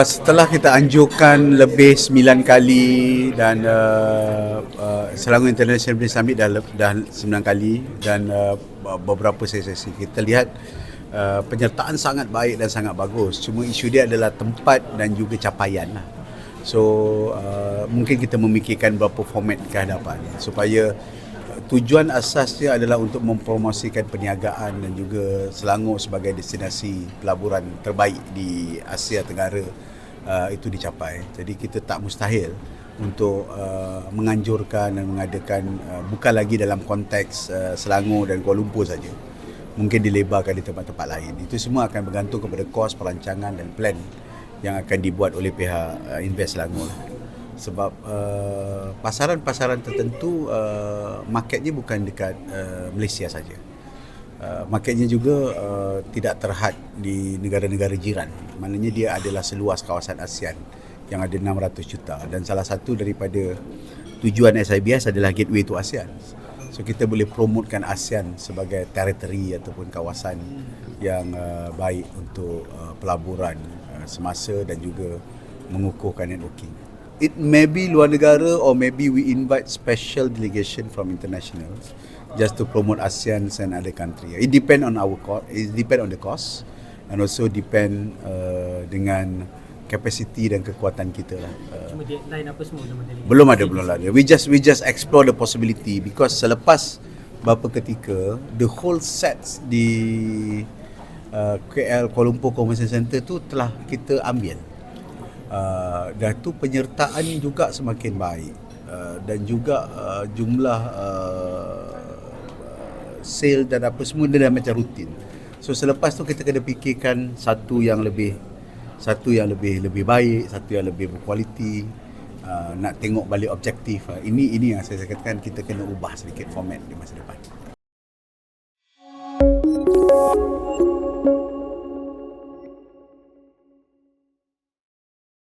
Setelah kita anjurkan lebih 9 kali dan uh, uh, Selangor International Business Summit dah, dah 9 kali dan uh, beberapa sesi kita lihat uh, penyertaan sangat baik dan sangat bagus. Cuma isu dia adalah tempat dan juga capaian lah. So uh, mungkin kita memikirkan berapa format ke hadapan supaya tujuan asasnya adalah untuk mempromosikan perniagaan dan juga Selangor sebagai destinasi pelaburan terbaik di Asia Tenggara uh, itu dicapai. Jadi kita tak mustahil untuk uh, menganjurkan dan mengadakan uh, bukan lagi dalam konteks uh, Selangor dan Kuala Lumpur saja. Mungkin dilebarkan di tempat-tempat lain. Itu semua akan bergantung kepada kos perancangan dan plan yang akan dibuat oleh pihak uh, Invest Selangor. Sebab uh, pasaran-pasaran tertentu uh, marketnya bukan dekat uh, Malaysia saja. Uh, marketnya juga uh, tidak terhad di negara-negara jiran. Maknanya dia adalah seluas kawasan ASEAN yang ada 600 juta dan salah satu daripada tujuan SIBS adalah gateway to ASEAN. So kita boleh promotekan ASEAN sebagai teritori ataupun kawasan yang uh, baik untuk uh, pelaburan uh, semasa dan juga mengukuhkan networking. It may be luar negara or maybe we invite special delegation from internationals just to promote ASEAN and other country. It depend on our cost. It depend on the cost and also depend uh, dengan capacity dan kekuatan kita lah. Uh, Cuma deadline apa semua nama delegate? belum ada belum ada. We just we just explore the possibility because selepas beberapa ketika the whole sets di uh, KL Kuala Lumpur Convention Center tu telah kita ambil. Uh, dan tu penyertaan juga semakin baik uh, dan juga uh, jumlah uh, sale dan apa semua dia dah macam rutin. So selepas tu kita kena fikirkan satu yang lebih satu yang lebih lebih baik, satu yang lebih berkualiti. Uh, nak tengok balik objektif. Uh, ini ini yang saya katakan kita kena ubah sedikit format di masa depan.